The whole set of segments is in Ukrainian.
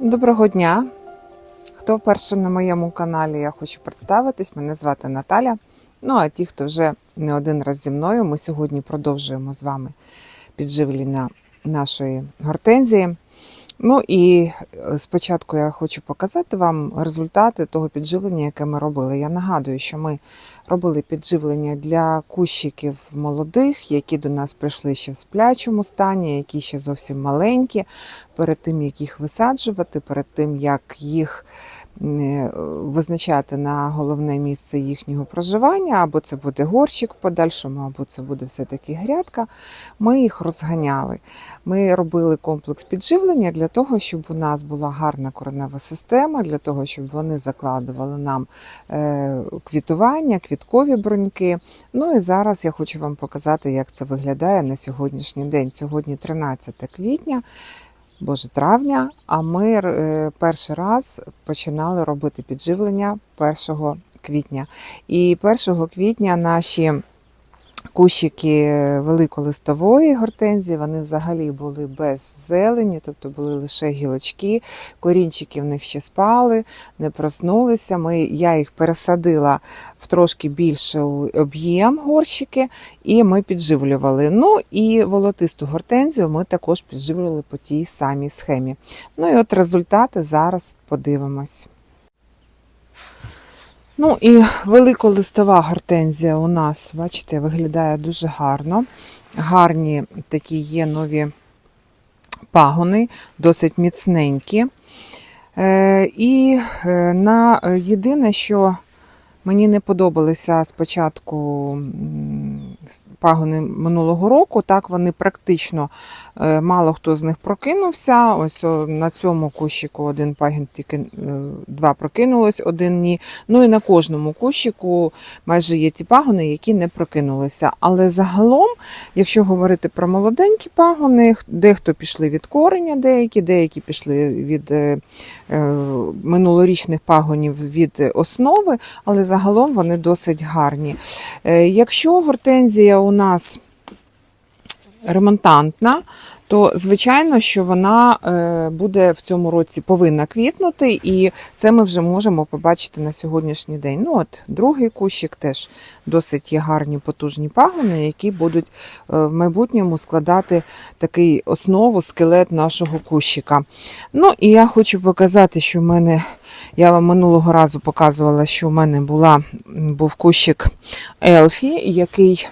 Доброго дня! Хто вперше на моєму каналі, я хочу представитись. Мене звати Наталя. Ну а ті, хто вже не один раз зі мною, ми сьогодні продовжуємо з вами підживлення нашої гортензії. Ну і е, спочатку я хочу показати вам результати того підживлення, яке ми робили. Я нагадую, що ми робили підживлення для кущиків молодих, які до нас прийшли ще в сплячому стані, які ще зовсім маленькі. Перед тим як їх висаджувати, перед тим як їх визначати на головне місце їхнього проживання, або це буде горщик в подальшому, або це буде все-таки грядка. Ми їх розганяли. Ми робили комплекс підживлення для того, щоб у нас була гарна коренева система, для того, щоб вони закладували нам е, квітування, квіткові бруньки. Ну і зараз я хочу вам показати, як це виглядає на сьогоднішній день. Сьогодні 13 квітня. Боже травня, а ми е, перший раз починали робити підживлення 1 квітня. І 1 квітня наші кущики великолистової гортензії, вони взагалі були без зелені, тобто були лише гілочки, корінчики в них ще спали, не проснулися. Ми, я їх пересадила в трошки більше об'єм горщики, і ми підживлювали. Ну і волотисту гортензію ми також підживлювали по тій самій схемі. Ну і от результати зараз подивимось. Ну і великолистова гортензія у нас, бачите, виглядає дуже гарно. Гарні такі є нові пагони, досить міцненькі. Е, І е, на єдине, що мені не подобалися спочатку пагони минулого року, так вони практично мало хто з них прокинувся. Ось на цьому кущику один пагін тільки е, два прокинулось, один ні. Ну і на кожному кущику майже є ті пагони, які не прокинулися. Але загалом, якщо говорити про молоденькі пагони, дехто пішли від кореня, деякі, деякі пішли від е, е, минулорічних пагонів від основи, але загалом вони досить гарні. Е, Якщо гортензія у нас ремонтантна, то звичайно, що вона е, буде в цьому році повинна квітнути, і це ми вже можемо побачити на сьогоднішній день. Ну от другий кущик теж досить є гарні потужні пагони, які будуть е, в майбутньому складати такий основу, скелет нашого кущика. Ну і я хочу показати, що в мене. Я вам минулого разу показувала, що в мене була, був кущик Елфі, який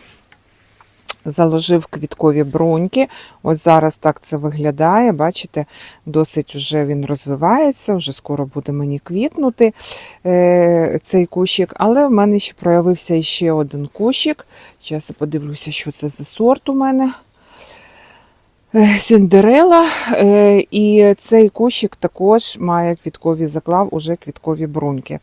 заложив квіткові броньки. Ось зараз так це виглядає. Бачите, досить вже він розвивається, вже скоро буде мені квітнути е, цей кущик. Але в мене ще проявився ще один кущик. Зараз я подивлюся, що це за сорт у мене. Е, Сіндерела, Е, і цей кущик також має квіткові заклав, уже квіткові бруньки.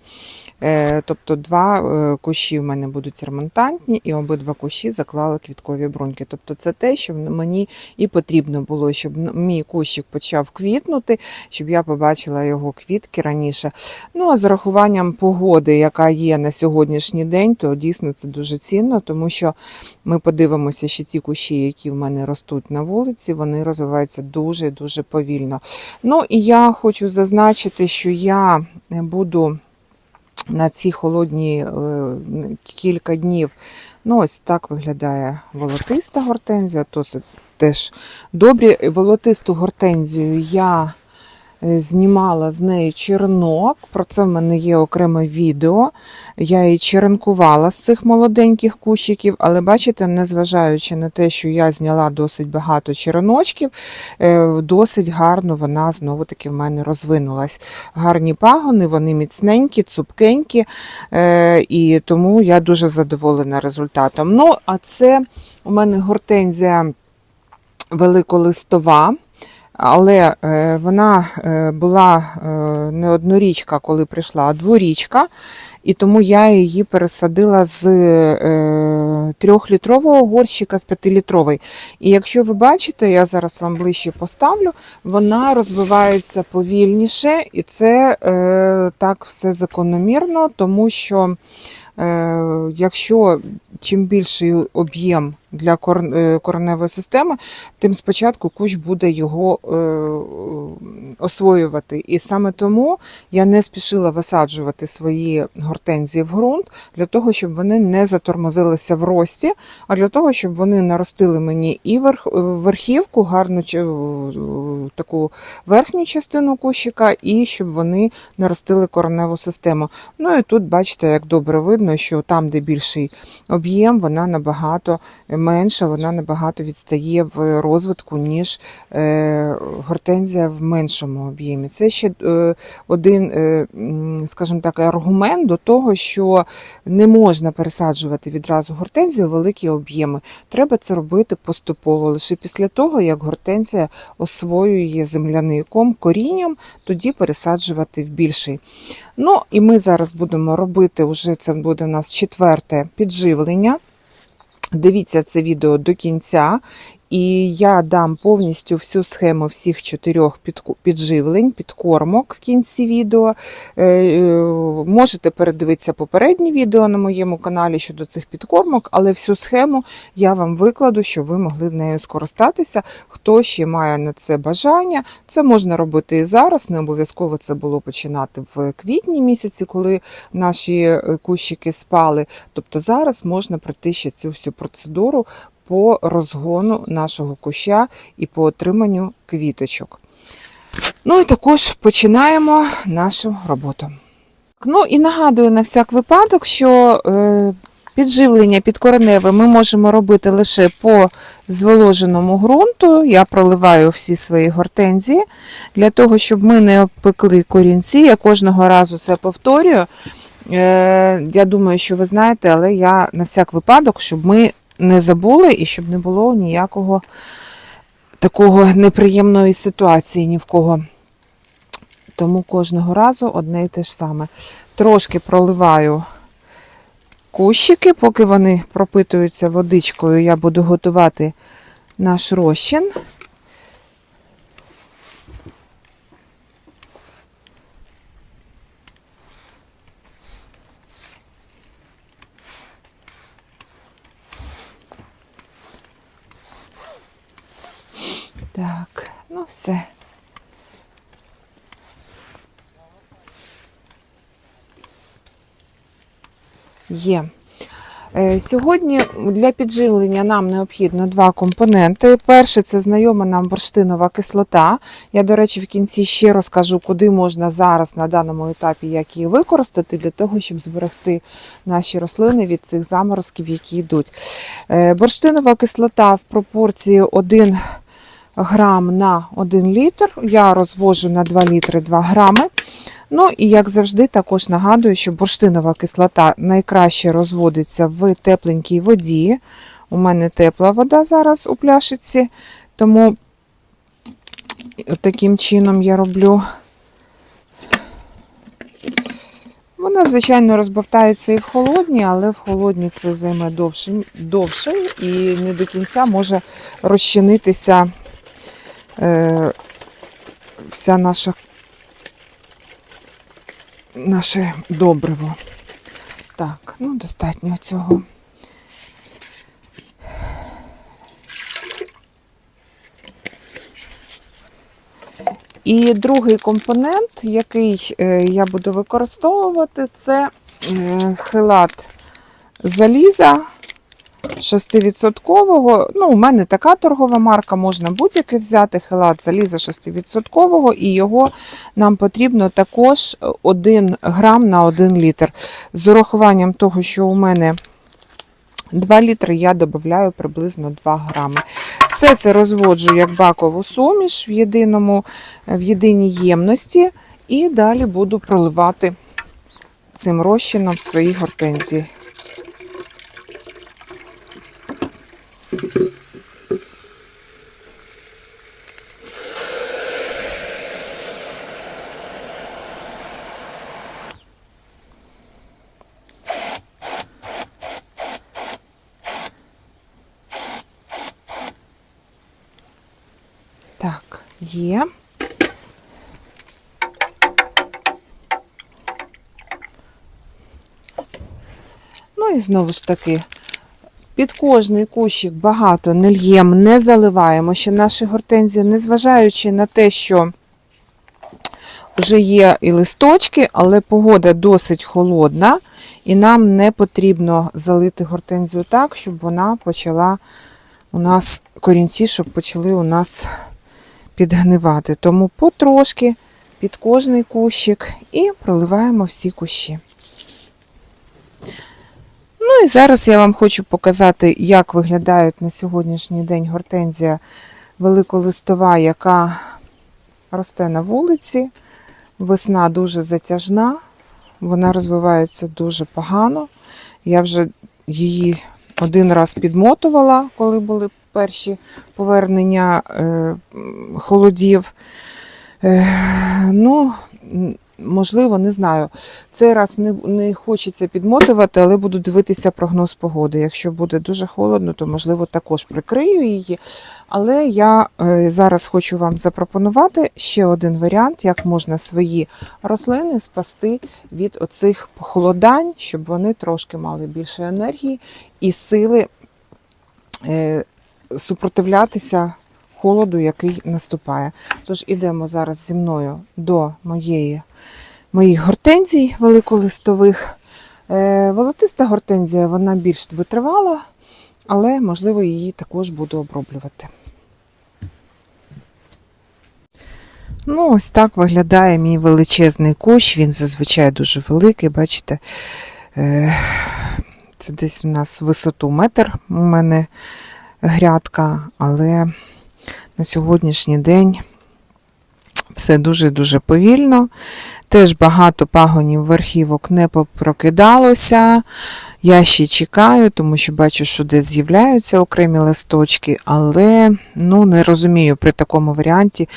Е, Тобто два кущі в мене будуть ремонтантні, і обидва кущі заклали квіткові бруньки. Тобто це те, що мені і потрібно було, щоб мій кущик почав квітнути, щоб я побачила його квітки раніше. Ну а з рахуванням погоди, яка є на сьогоднішній день, то дійсно це дуже цінно, тому що ми подивимося, що ці кущі, які в мене ростуть на вулиці, вони розвиваються дуже-дуже повільно. Ну і я хочу зазначити, що я буду на ці холодні е, кілька днів. Ну, ось так виглядає волотиста гортензія. То це теж добрі. Волотисту гортензію я е, знімала з нею черенок. Про це в мене є окреме відео. Я її черенкувала з цих молоденьких кущиків, але бачите, незважаючи на те, що я зняла досить багато череночків, е, досить гарно вона знову-таки в мене розвинулась. Гарні пагони, вони міцненькі, цупкенькі, е, і тому я дуже задоволена результатом. Ну, а це у мене гортензія великолистова. Але е, вона е, була е, не однорічка, коли прийшла, а дворічка. І тому я її пересадила з трьохлітрового горщика в п'ятилітровий. І якщо ви бачите, я зараз вам ближче поставлю, вона розвивається повільніше, і це так все закономірно, тому що якщо чим більший об'єм для е, кореневої системи, тим спочатку кущ буде його е, освоювати. І саме тому я не спішила висаджувати свої гортензії в ґрунт для того, щоб вони не затормозилися в рості, а для того, щоб вони наростили мені і е, верхівку, гарну таку верхню частину кущика, і щоб вони наростили кореневу систему. Ну і тут бачите, як добре видно, що там, де більший об'єм, вона набагато менша, вона набагато відстає в розвитку, ніж е, гортензія в меншому об'ємі. Це ще е, один, е, скажімо так, аргумент до того, що не можна пересаджувати відразу гортензію у великі об'єми. Треба це робити поступово. Лише після того, як гортензія освоює земляний ком корінням, тоді пересаджувати в більший. Ну і ми зараз будемо робити, уже це буде у нас четверте підживлення. Дивіться це відео до кінця, і я дам повністю всю схему всіх чотирьох підживлень, підкормок в кінці відео. Е, е, Можете передивитися попередні відео на моєму каналі щодо цих підкормок, але всю схему я вам викладу, щоб ви могли з нею скористатися. Хто ще має на це бажання, це можна робити і зараз. Не обов'язково це було починати в квітні місяці, коли наші е, кущики спали. Тобто зараз можна пройти ще цю всю процедуру по розгону нашого куща і по отриманню квіточок. Ну і також починаємо нашу роботу. Ну і нагадую на всяк випадок, що е, підживлення підкореневе ми можемо робити лише по зволоженому ґрунту. Я проливаю всі свої гортензії для того, щоб ми не обпекли корінці. Я кожного разу це повторюю. Е, я думаю, що ви знаєте, але я на всяк випадок, щоб ми не забули і щоб не було ніякого такого неприємної ситуації ні в кого. Тому кожного разу одне і те ж саме. Трошки проливаю кущики, поки вони пропитуються водичкою, я буду готувати наш розчин. Так, ну все. Є. Е, Сьогодні для підживлення нам необхідно два компоненти. Перший це знайома нам бурштинова кислота. Я, до речі, в кінці ще розкажу, куди можна зараз на даному етапі як її використати, для того, щоб зберегти наші рослини від цих заморозків, які йдуть. Е, Бурштинова кислота в пропорції 1 грам на 1 літр. Я розвожу на 2 літри 2 грами. Ну і як завжди, також нагадую, що бурштинова кислота найкраще розводиться в тепленькій воді. У мене тепла вода зараз у пляшиці, тому таким чином я роблю. Вона, звичайно, розбавтається і в холодній, але в холодній це займе довше, довше і не до кінця може розчинитися е, вся наша наше добриво. Так, ну достатньо цього. І другий компонент, який е, я буду використовувати, це хилат заліза 6%. Ну, у мене така торгова марка, можна будь-який взяти хелат заліза 6%, і його нам потрібно також 1 грам на 1 літр. З урахуванням того, що у мене 2 літри, я додаю приблизно 2 грами. Все це розводжу як бакову суміш в, єдиному, в єдиній ємності, і далі буду проливати цим розчином свої гортензії. Так, є. Ну і знову ж таки Під кожний кущик багато не л'ємо, не заливаємо ще наші гортензії, незважаючи на те, що вже є і листочки, але погода досить холодна, і нам не потрібно залити гортензію так, щоб вона почала у нас корінці, щоб почали у нас підгнивати. Тому потрошки під кожний кущик і проливаємо всі кущі. Ну і зараз я вам хочу показати, як виглядають на сьогоднішній день гортензія великолистова, яка росте на вулиці. Весна дуже затяжна, вона розвивається дуже погано. Я вже її один раз підмотувала, коли були перші повернення е, холодів. Е, ну, можливо, не знаю. Цей раз не, не хочеться підмотувати, але буду дивитися прогноз погоди. Якщо буде дуже холодно, то можливо також прикрию її. Але я е, зараз хочу вам запропонувати ще один варіант, як можна свої рослини спасти від оцих похолодань, щоб вони трошки мали більше енергії і сили е, супротивлятися холоду, який наступає. Тож ідемо зараз зі мною до моєї, моїх гортензій великолистових. Е, Волотиста гортензія вона більш витривала, але можливо її також буду оброблювати. Ну, ось так виглядає мій величезний кущ. Він зазвичай дуже великий, бачите. Е, Це десь у нас висоту метр у мене грядка, але на сьогоднішній день все дуже-дуже повільно. Теж багато пагонів верхівок не попрокидалося. Я ще чекаю, тому що бачу, що десь з'являються окремі листочки, але ну, не розумію при такому варіанті,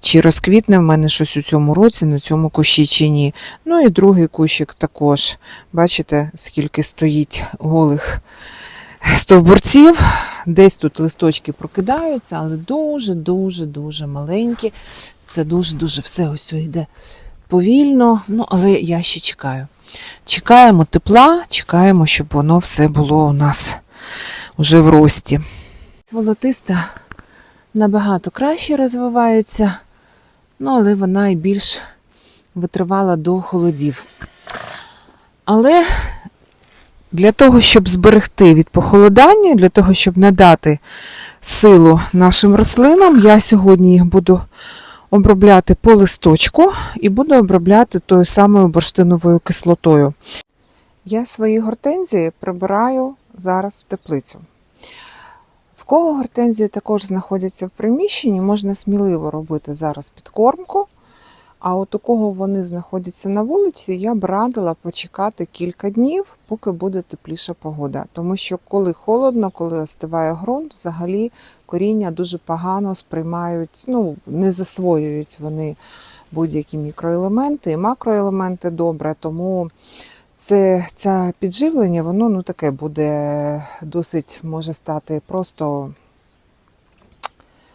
чи розквітне в мене щось у цьому році, на цьому кущі чи ні. Ну і другий кущик також. Бачите, скільки стоїть голих стовбурців. Десь тут листочки прокидаються, але дуже-дуже-дуже маленькі. Це дуже-дуже все ось йде повільно, ну, але я ще чекаю. Чекаємо тепла, чекаємо, щоб воно все було у нас уже в рості. Волотиста набагато краще розвивається, ну, але вона і більш витривала до холодів. Але для того, щоб зберегти від похолодання, для того, щоб надати силу нашим рослинам, я сьогодні їх буду обробляти по листочку і буду обробляти тою самою бурштиновою кислотою. Я свої гортензії прибираю зараз в теплицю. В кого гортензії також знаходяться в приміщенні, можна сміливо робити зараз підкормку. А от у кого вони знаходяться на вулиці, я б радила почекати кілька днів, поки буде тепліша погода. Тому що коли холодно, коли остиває ґрунт, взагалі коріння дуже погано сприймають, ну, не засвоюють вони будь-які мікроелементи і макроелементи добре. Тому це, це підживлення, воно ну, таке буде досить може стати просто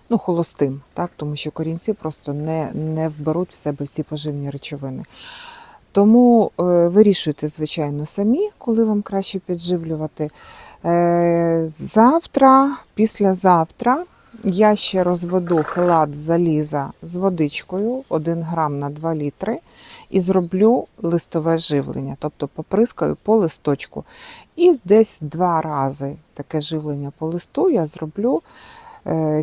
ну, холостим, так? тому що корінці просто не, не вберуть в себе всі поживні речовини. Тому е, вирішуйте, звичайно, самі, коли вам краще підживлювати. Е, завтра, післязавтра, я ще розведу хелат заліза з водичкою 1 грам на 2 літри і зроблю листове живлення, тобто поприскаю по листочку. І десь два рази таке живлення по листу я зроблю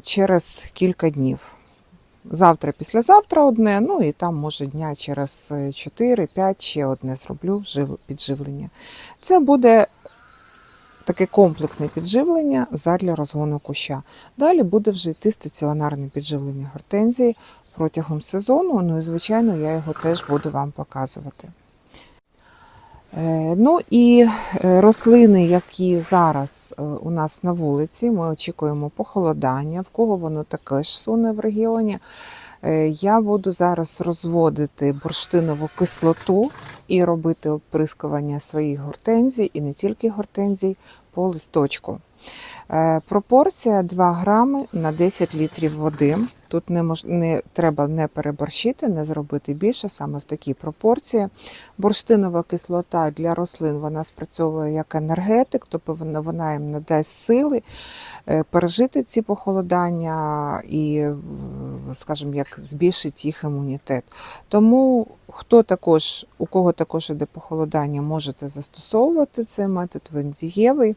через кілька днів. Завтра, післязавтра одне, ну і там, може, дня через 4-5 ще одне зроблю підживлення. Це буде таке комплексне підживлення задля розгону куща. Далі буде вже йти стаціонарне підживлення гортензії протягом сезону. Ну і, звичайно, я його теж буду вам показувати. Е, Ну і е, рослини, які зараз е, у нас на вулиці, ми очікуємо похолодання, в кого воно також суне в регіоні. Я буду зараз розводити бурштинову кислоту і робити оприскування своїх гортензій, і не тільки гортензій, по листочку. Е, Пропорція 2 грами на 10 літрів води. Тут не, мож... не треба не переборщити, не зробити більше, саме в такій пропорції. Бурштинова кислота для рослин вона спрацьовує як енергетик, тобто вона, їм надасть сили е, пережити ці похолодання і, скажімо, як збільшить їх імунітет. Тому хто також, у кого також іде похолодання, можете застосовувати цей метод, він дієвий.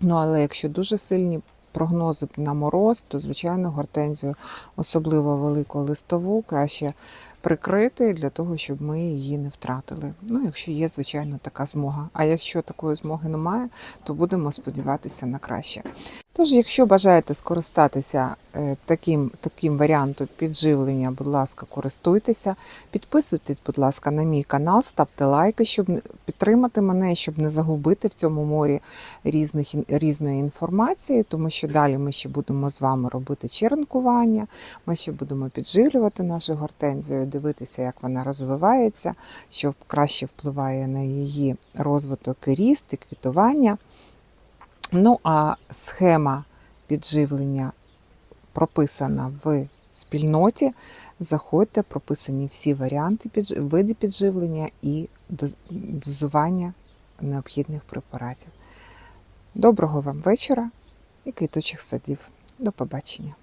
Ну, але якщо дуже сильні прогнози на мороз, то звичайно гортензію, особливо велику листову, краще прикрити для того, щоб ми її не втратили. Ну, якщо є, звичайно, така змога. А якщо такої змоги немає, то будемо сподіватися на краще. Тож, якщо бажаєте скористатися е, таким, таким варіантом підживлення, будь ласка, користуйтеся. Підписуйтесь, будь ласка, на мій канал, ставте лайки, щоб підтримати мене, щоб не загубити в цьому морі різних, різної інформації, тому що далі ми ще будемо з вами робити черенкування, ми ще будемо підживлювати нашу гортензію, дивитися, як вона розвивається, що краще впливає на її розвиток і ріст, і квітування. Ну, а схема підживлення прописана в спільноті. Заходьте, прописані всі варіанти види підживлення і дозування необхідних препаратів. Доброго вам вечора і квітучих садів. До побачення.